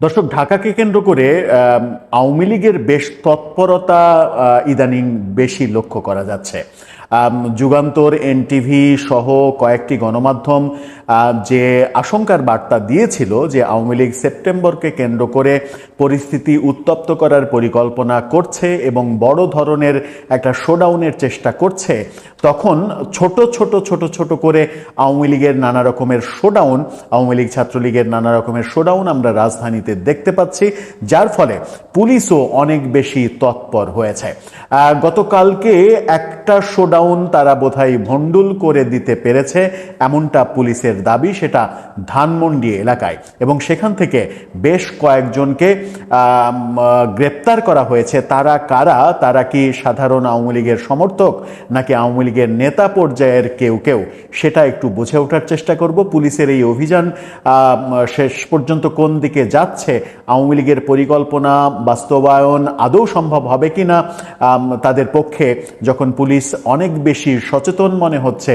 দর্শক ঢাকাকে কেন্দ্র করে আওয়ামী লীগের বেশ তৎপরতা ইদানিং বেশি লক্ষ্য করা যাচ্ছে। যুগান্তর, এনটিভি সহ কয়েকটি গণমাধ্যম যে আশঙ্কার বার্তা দিয়েছিল যে আওয়ামী লীগ সেপ্টেম্বরকে কেন্দ্র করে পরিস্থিতি উত্তপ্ত করার পরিকল্পনা করছে এবং বড় ধরনের একটা শোডাউনের চেষ্টা করছে, তখন ছোট ছোট ছোট ছোট করে আওয়ামী লীগের নানা রকমের শোডাউন আওয়ামী লীগ ছাত্রলীগের নানা রকমের শোডাউন আমরা রাজধানীতে দেখতে পাচ্ছি, যার ফলে পুলিশও অনেক বেশি তৎপর হয়েছে। গতকালকে একটা শোডাউন তারা বোধহয় ভণ্ডুল করে দিতে পেরেছে এমনটা পুলিশের দাবি সেটা ধানমন্ডি এলাকায়। এবং সেখান থেকে বেশ কয়েকজনকে গ্রেপ্তার করা হয়েছে। তারা কারা? তারা কি সাধারণ আওয়ামী লীগের সমর্থক নাকি আওয়ামী লীগের নেতা পর্যায়ের কেউ কেউ? সেটা একটু বুঝে ওঠার চেষ্টা করব। পুলিশের এই অভিযান শেষ পর্যন্ত কোন দিকে যাচ্ছে? আওয়ামী লীগের পরিকল্পনা বাস্তবায়ন আদৌ সম্ভব হবে কিনা? আম, তাদের পক্ষে যখন পুলিশ অনেক বেশি সচেতন মনে হচ্ছে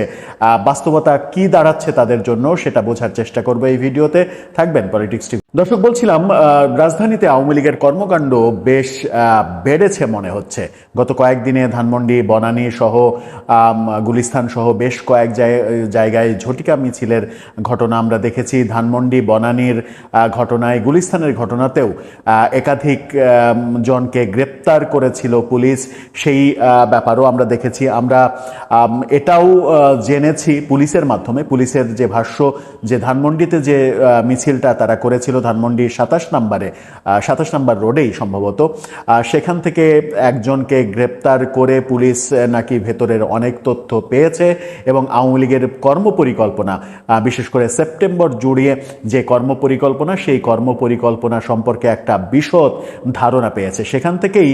বাস্তবতা কি দাঁড়াচ্ছে তাদের জন্য সেটা বোঝার চেষ্টা করব এই ভিডিওতে। থাকবেন পলিটিক্স দর্শক বলছিলাম রাজধানীতে আওয়ামী লীগের কর্মকাণ্ড বেশ বেড়েছে মনে হচ্ছে। গত কয়েকদিনে ধানমন্ডি বনানী সহ আম, গুলিস্তান সহ বেশ কয়েক জায়- জায়গায় ঝটিকা মিছিলের ঘটনা আমরা দেখেছি। ধানমন্ডি বনানীর ঘটনায় গুলিস্তানের ঘটনাতেও একাধিক জনকে গ্রেপ্তার করেছিল পুলিশ। সেই ব্যাপারও আমরা দেখেছি। আমরা এটাও জেনেছি পুলিশের মাধ্যমে। পুলিশের যে ভাষ্য যে ধানমন্ডিতে যে মিছিলটা তারা করেছিল ধানমন্ডি সাতাশ নাম্বারে সাতাশ নাম্বার রোডেই সম্ভবত সেখান থেকে একজনকে গ্রেপ্তার করে পুলিশ নাকি ভেতরের অনেক তথ্য পেয়েছে এবং আওয়ামী লীগের কর্মপরিকল্পনা বিশেষ করে সেপ্টেম্বর জুড়িয়ে যে কর্মপরিকল্পনা, সেই কর্মপরিকল্পনা সম্পর্কে একটা বিশদ ধারণা পেয়েছে। সেখান থেকেই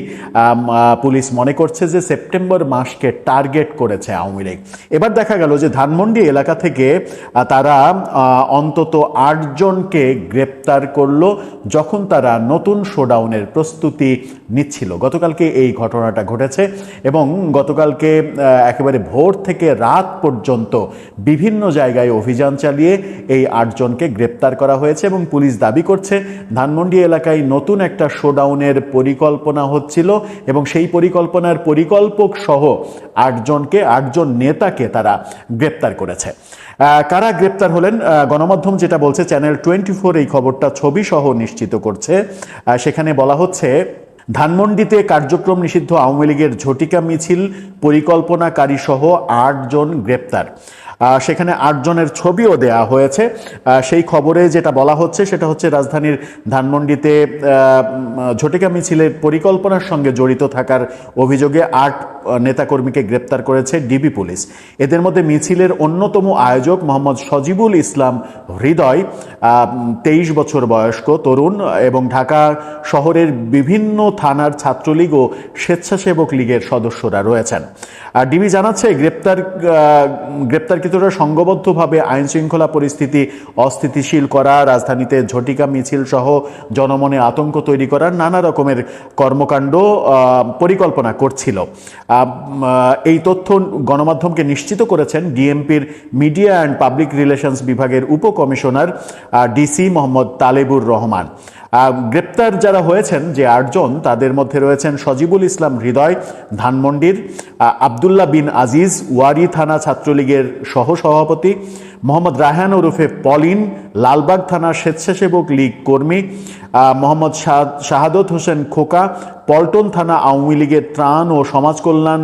পুলিশ মনে করছে যে সেপ্টেম্বর মাসকে টার্গেট করেছে আওয়ামী লীগ। এবার দেখা গেল যে ধানমন্ডি এলাকা থেকে তারা অন্তত আটজনকে গ্রেপ্তার করল যখন তারা নতুন শোডাউনের প্রস্তুতি নিচ্ছিল। গতকালকে এই ঘটনাটা ঘটেছে এবং গতকালকে একেবারে ভোর থেকে রাত পর্যন্ত বিভিন্ন জায়গায় অভিযান চালিয়ে এই আটজনকে গ্রেপ্তার করা হয়েছে এবং পুলিশ দাবি করছে ধানমন্ডি এলাকায় নতুন একটা শোডাউনের পরিকল্পনা হচ্ছিল এবং সেই পরিকল্পনার পরিকল্পক সহ আটজনকে, আটজন নেতাকে তারা গ্রেপ্তার করেছে। কারা গ্রেপ্তার হলেন? গণমাধ্যম যেটা বলছে চ্যানেল টোয়েন্টি ফোর এই খবরটা ছবি সহ নিশ্চিত করছে। সেখানে বলা হচ্ছে ধানমন্ডিতে কার্যক্রম নিষিদ্ধ আওয়ামী লীগের ঝটিকা মিছিল পরিকল্পনাকারী সহ আটজন গ্রেপ্তার। সেখানে আটজনের ছবিও দেয়া হয়েছে। সেই খবরে যেটা বলা হচ্ছে সেটা হচ্ছে রাজধানীর ধানমন্ডিতে ঝটিকা মিছিলের পরিকল্পনার সঙ্গে জড়িত থাকার অভিযোগে আট নেতাকর্মীকে গ্রেপ্তার করেছে ডিবি পুলিশ। এদের মধ্যে মিছিলের অন্যতম আয়োজক মোহাম্মদ সজিবুল ইসলাম হৃদয় তেইশ বছর বয়স্ক তরুণ এবং ঢাকা শহরের বিভিন্ন থানার ছাত্রলীগ ও স্বেচ্ছাসেবক লীগের সদস্যরা রয়েছেন। আর ডিবি জানাচ্ছে, গ্রেপ্তার গ্রেপ্তারকৃতরা সংঘবদ্ধভাবে আইন শৃঙ্খলা পরিস্থিতি অস্থিতিশীল করা, রাজধানীতে ঝটিকা মিছিল সহ জনমনে আতঙ্ক তৈরি করার নানা রকমের কর্মকাণ্ড পরিকল্পনা করছিল। এই তথ্য গণমাধ্যমকে নিশ্চিত করেছেন ডিএমপির মিডিয়া অ্যান্ড পাবলিক রিলেশনস বিভাগের উপকমিশনার ডিসি মোহাম্মদ তালেবুর রহমান। গ্রেপ্তার যারা হয়েছেন, যে আটজন তাদের মধ্যে রয়েছেন সজিবুল ইসলাম হৃদয় ধানমন্ডির আবদুল্লাহ বিন আজিজ ওয়ারি থানা ছাত্রলীগের সহসভাপতি মোহাম্মদ রাহান ওরফে পলিন লালবাগ থানা স্বেচ্ছাসেবক লীগ কর্মী মোহাম্মদ শাহাদত হোসেন খোকা পল্টন থানা আওয়ামী লীগের ত্রাণ ও সমাজ কল্যাণ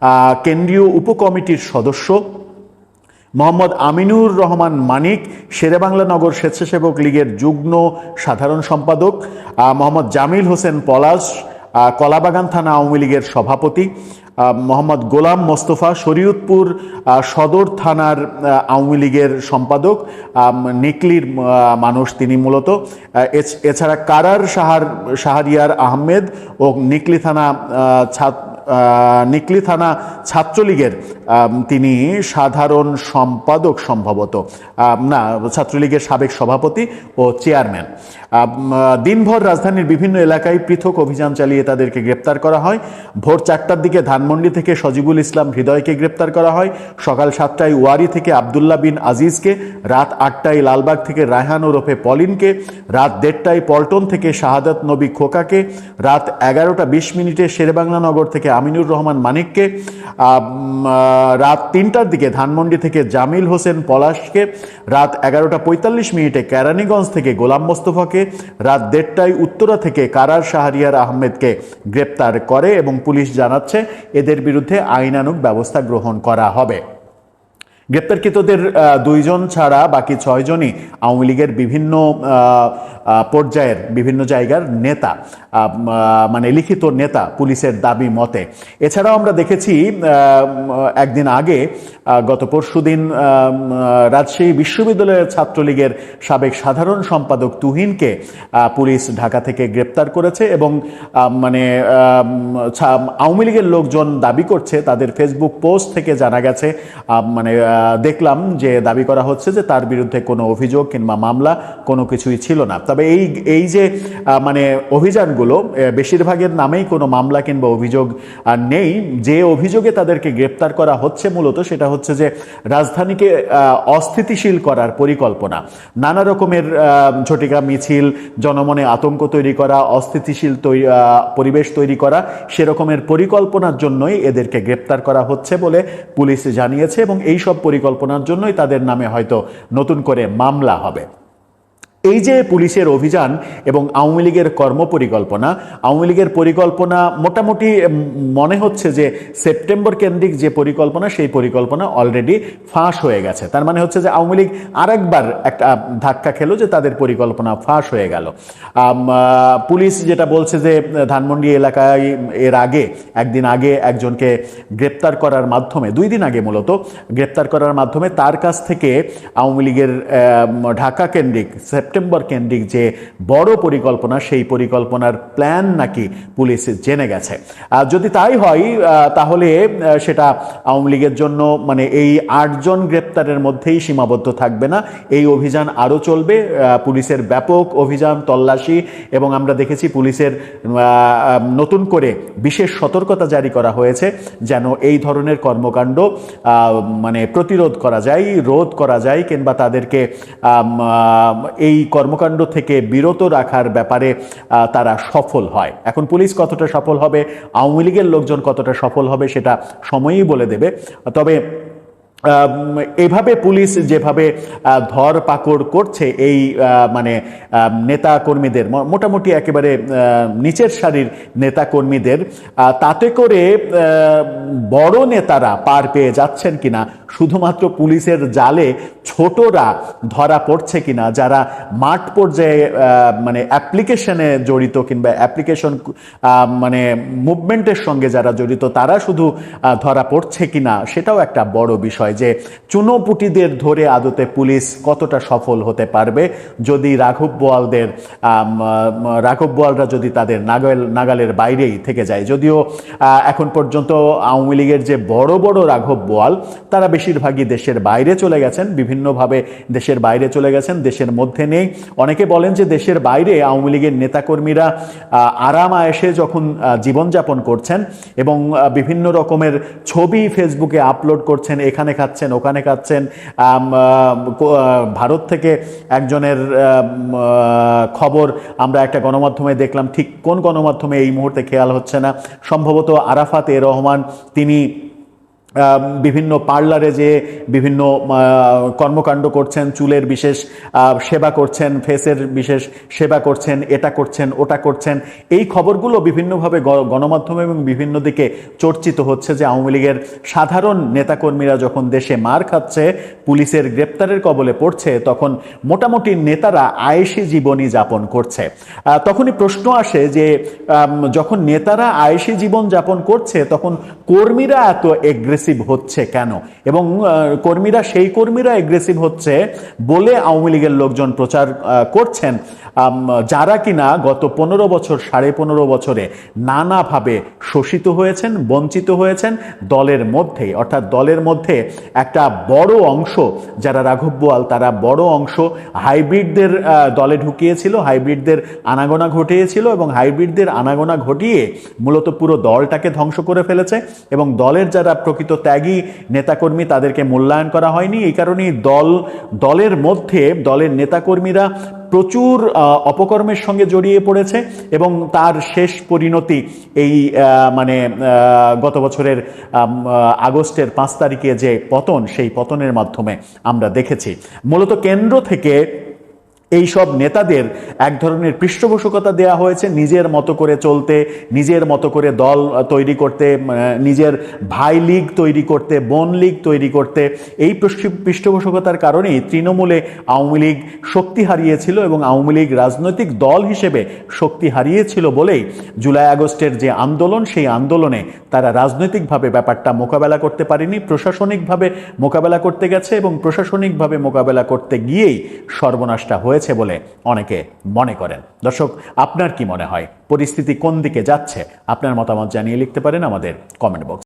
আহ, কেন্দ্রীয় উপকমিটির সদস্য। মোহাম্মদ আমিনুর রহমান মানিক, শেরেবাংলা নগর স্বেচ্ছাসেবক লীগের যুগ্ম সাধারণ সম্পাদক মোহাম্মদ জামিল হোসেন পলাশ কলাবাগান থানা আওয়ামী লীগের সভাপতি মোহাম্মদ গোলাম মোস্তফা শরীয়তপুর সদর থানার আওয়ামী লীগের সম্পাদক নিকলির মানুষ তিনি মূলত। এছ- এছাড়া কারার সাহার শাহরিয়ার আহমেদ ও নিকলি থানা ছাত্র নিকলি থানা ছাত্রলীগের তিনি সাধারণ সম্পাদক সম্ভবত। না, ছাত্রলীগের সাবেক সভাপতি ও চেয়ারম্যান। দিনভর রাজধানীর বিভিন্ন এলাকায় পৃথক অভিযান চালিয়ে তাদেরকে গ্রেপ্তার করা হয়। ভোর চারটার দিকে ধানমন্ডি থেকে সজিবুল ইসলাম হৃদয়কে গ্রেপ্তার করা হয়। সকাল সাতটায় ওয়ারি থেকে আবদুল্লাহ বিন আজিজকে, রাত আটটায় লালবাগ থেকে রায়হান ওরফে পলিনকে, রাত দেড়টায় পল্টন থেকে শাহাদাত নবী খোকাকে, রাত এগারোটা বিশ মিনিটে শেরবাংলা নগর থেকে আমিনুর রহমান মানিককে রাত তিনটার দিকে ধানমন্ডি থেকে জামিল হোসেন পলাশকে, রাত এগারোটা পঁয়তাল্লিশ মিনিটে কেরানীগঞ্জ থেকে গোলাম মোস্তফাকে, রাত দেড়টায় উত্তরা থেকে কারার শাহরিয়ার আহমেদকে গ্রেপ্তার করে এবং পুলিশ জানাচ্ছে এদের বিরুদ্ধে আইনানুগ ব্যবস্থা গ্রহণ করা হবে। গ্রেপ্তারকৃতদের দুইজন ছাড়া বাকি ছয়জনই আওয়ামী লীগের বিভিন্ন পর্যায়ের বিভিন্ন জায়গার নেতা মানে লিখিত নেতা পুলিশের দাবি মতে। এছাড়াও আমরা দেখেছি একদিন আগে গত পরশুদিন আহ, রাজশাহী বিশ্ববিদ্যালয়ের ছাত্রলীগের সাবেক সাধারণ সম্পাদক তুহিনকে পুলিশ ঢাকা থেকে গ্রেপ্তার করেছে এবং মানে আওয়ামী লীগের লোকজন দাবি করছে তাদের ফেসবুক পোস্ট থেকে জানা গেছে মানে দেখলাম যে দাবি করা হচ্ছে যে তার বিরুদ্ধে কোনো অভিযোগ কিংবা মামলা কোনো কিছুই ছিল না। তবে এই এই যে মানে অভিযানগুলো বেশিরভাগের নামেই কোনো মামলা কিংবা অভিযোগ নেই। যে অভিযোগে তাদেরকে গ্রেপ্তার করা হচ্ছে মূলত সেটা হচ্ছে যে রাজধানীকে অস্থিতিশীল করার পরিকল্পনা। নানা রকমের ঝটিকা মিছিল, জনমনে আতঙ্ক তৈরি করা, অস্থিতিশীল পরিবেশ তৈরি করা, সেরকমের পরিকল্পনার জন্যই এদেরকে গ্রেপ্তার করা হচ্ছে বলে পুলিশ জানিয়েছে এবং এই সব পরিকল্পনার জন্যই তাদের নামে হয়তো নতুন করে মামলা হবে। এই যে পুলিশের অভিযান এবং আওয়ামী লীগের কর্মপরিকল্পনা, আওয়ামী লীগের পরিকল্পনা মোটামুটি মনে হচ্ছে যে সেপ্টেম্বর কেন্দ্রিক যে পরিকল্পনা, সেই পরিকল্পনা অলরেডি ফাঁস হয়ে গেছে। তার মানে হচ্ছে যে আওয়ামী লীগ আরেকবার একটা ধাক্কা খেলো যে তাদের পরিকল্পনা ফাঁস হয়ে গেল। পুলিশ যেটা বলছে যে ধানমন্ডি এলাকায় এর আগে, একদিন আগে একজনকে গ্রেপ্তার করার মাধ্যমে, দুই দিন আগে মূলত গ্রেপ্তার করার মাধ্যমে তার কাছ থেকে আওয়ামী লীগের ঢাকা কেন্দ্রিক সেপ্টেম্বর কেন্দ্রিক যে বড় পরিকল্পনা সেই পরিকল্পনার প্ল্যান নাকি পুলিশ জেনে গেছে। আর যদি তাই হয় তাহলে সেটা আওয়ামী লীগের জন্য মানে এই আটজন গ্রেপ্তারের মধ্যেই সীমাবদ্ধ থাকবে না। এই অভিযান আরও চলবে পুলিশের ব্যাপক অভিযান তল্লাশি এবং আমরা দেখেছি পুলিশের নতুন করে বিশেষ সতর্কতা জারি করা হয়েছে যেন এই ধরনের কর্মকাণ্ড মানে প্রতিরোধ করা যায় রোধ করা যায় কিংবা তাদেরকে আহ, এই কর্মকাণ্ড থেকে বিরত রাখার ব্যাপারে তারা সফল হয়। এখন পুলিশ কতটা সফল হবে, আওয়ামী লীগের লোকজন কতটা সফল হবে সেটা সময়ই বলে দেবে। তবে এভাবে পুলিশ যেভাবে ধর পাকড় করছে এই মানে নেতা কর্মীদের মোটামুটি একেবারে নিচের সারির নেতা কর্মীদের তাতে করে বড় নেতারা পার পেয়ে যাচ্ছেন কিনা, শুধুমাত্র পুলিশের জালে ছোটরা ধরা পড়ছে কিনা, যারা মাঠ পর্যায়ে মানে অ্যাপ্লিকেশনে জড়িত কিংবা অ্যাপ্লিকেশন মানে মুভমেন্টের সঙ্গে যারা জড়িত, তারা শুধু ধরা পড়ছে কিনা, সেটাও একটা বড় বিষয়। যে চুনোপুটিদের ধরে আদতে পুলিশ কতটা সফল হতে পারবে? যদি রাঘব বোয়ালদের রাঘব বোয়ালরা যদি তাদের নাগাল, নাগালের বাইরেই থেকে যায়, যদিও এখন পর্যন্ত আওয়ামী লীগের যে বড় বড় রাঘব বোয়াল, তারা বেশিরভাগই দেশের বাইরে চলে গেছেন, বিভিন্নভাবে দেশের বাইরে চলে গেছেন, দেশের মধ্যে নেই। অনেকে বলেন যে দেশের বাইরে আওয়ামী লীগের নেতাকর্মীরা আরাম আয়েসে যখন জীবনযাপন করছেন এবং বিভিন্ন রকমের ছবি ফেসবুকে আপলোড করছেন, এখানে খাচ্ছেন, ওখানে খাচ্ছেন ভারত থেকে একজনের খবর আমরা একটা গণমাধ্যমে দেখলাম। ঠিক কোন গণমাধ্যমে এই মুহূর্তে খেয়াল হচ্ছে না? সম্ভবত আরাফাত এ রহমান, তিনি বিভিন্ন পার্লারে যে বিভিন্ন কর্মকাণ্ড করছেন, চুলের বিশেষ সেবা করছেন, ফেসের বিশেষ সেবা করছেন, এটা করছেন, ওটা করছেন, এই খবরগুলো বিভিন্নভাবে গণমাধ্যমে এবং বিভিন্ন দিকে চর্চিত হচ্ছে যে আওয়ামী লীগের সাধারণ নেতাকর্মীরা যখন দেশে মার খাচ্ছে, পুলিশের গ্রেপ্তারের কবলে পড়ছে, তখন মোটামুটি নেতারা আয়েসি জীবনই যাপন করছে। তখনই প্রশ্ন আসে যে যখন নেতারা আয়েসি জীবন যাপন করছে, তখন কর্মীরা এত এগ্রেসিভ এগ্রেসিভ হচ্ছে কেন? এবং কর্মীরা, সেই কর্মীরা এগ্রেসিভ হচ্ছে বলে আওয়ামী লীগের লোকজন প্রচার করছেন। যারা কিনা গত পনেরো বছর, সাড়ে পনেরো বছরে নানাভাবে শোষিত হয়েছেন, বঞ্চিত হয়েছেন, দলের মধ্যেই অর্থাৎ দলের মধ্যে একটা বড় অংশ, যারা রাঘব বোয়াল, তারা বড় অংশ হাইব্রিডদের দলে ঢুকিয়েছিল, হাইব্রিডদের আনাগোনা ঘটিয়েছিল এবং হাইব্রিডদের আনাগোনা ঘটিয়ে মূলত পুরো দলটাকে ধ্বংস করে ফেলেছে এবং দলের যারা প্রকৃত ত্যাগী নেতাকর্মী তাদেরকে মূল্যায়ন করা হয়নি। এই কারণেই দল, দলের মধ্যে দলের নেতাকর্মীরা প্রচুর অপকর্মের সঙ্গে জড়িয়ে পড়েছে এবং তার শেষ পরিণতি এই মানে গত বছরের আগস্টের পাঁচ তারিখে যে পতন, সেই পতনের মাধ্যমে আমরা দেখেছি। মূলত কেন্দ্র থেকে এই সব নেতাদের এক ধরনের পৃষ্ঠপোষকতা দেওয়া হয়েছে নিজের মতো করে চলতে, নিজের মতো করে দল তৈরি করতে নিজের ভাই লীগ তৈরি করতে, বোন লীগ তৈরি করতে। এই পৃষ্ঠপোষকতার কারণেই তৃণমূলে আওয়ামী লীগ শক্তি হারিয়েছিল এবং আওয়ামী লীগ রাজনৈতিক দল হিসেবে শক্তি হারিয়েছিল বলেই জুলাই আগস্টের যে আন্দোলন, সেই আন্দোলনে তারা রাজনৈতিকভাবে ব্যাপারটা মোকাবেলা করতে পারেনি, প্রশাসনিকভাবে মোকাবেলা করতে গেছে এবং প্রশাসনিকভাবে মোকাবেলা করতে গিয়েই সর্বনাশটা হয়েছে বলে অনেকে মনে করেন। দর্শক, আপনার কি মনে হয়? পরিস্থিতি কোন দিকে যাচ্ছে? আপনার মতামত জানিয়ে লিখতে পারেন আমাদের কমেন্ট বক্স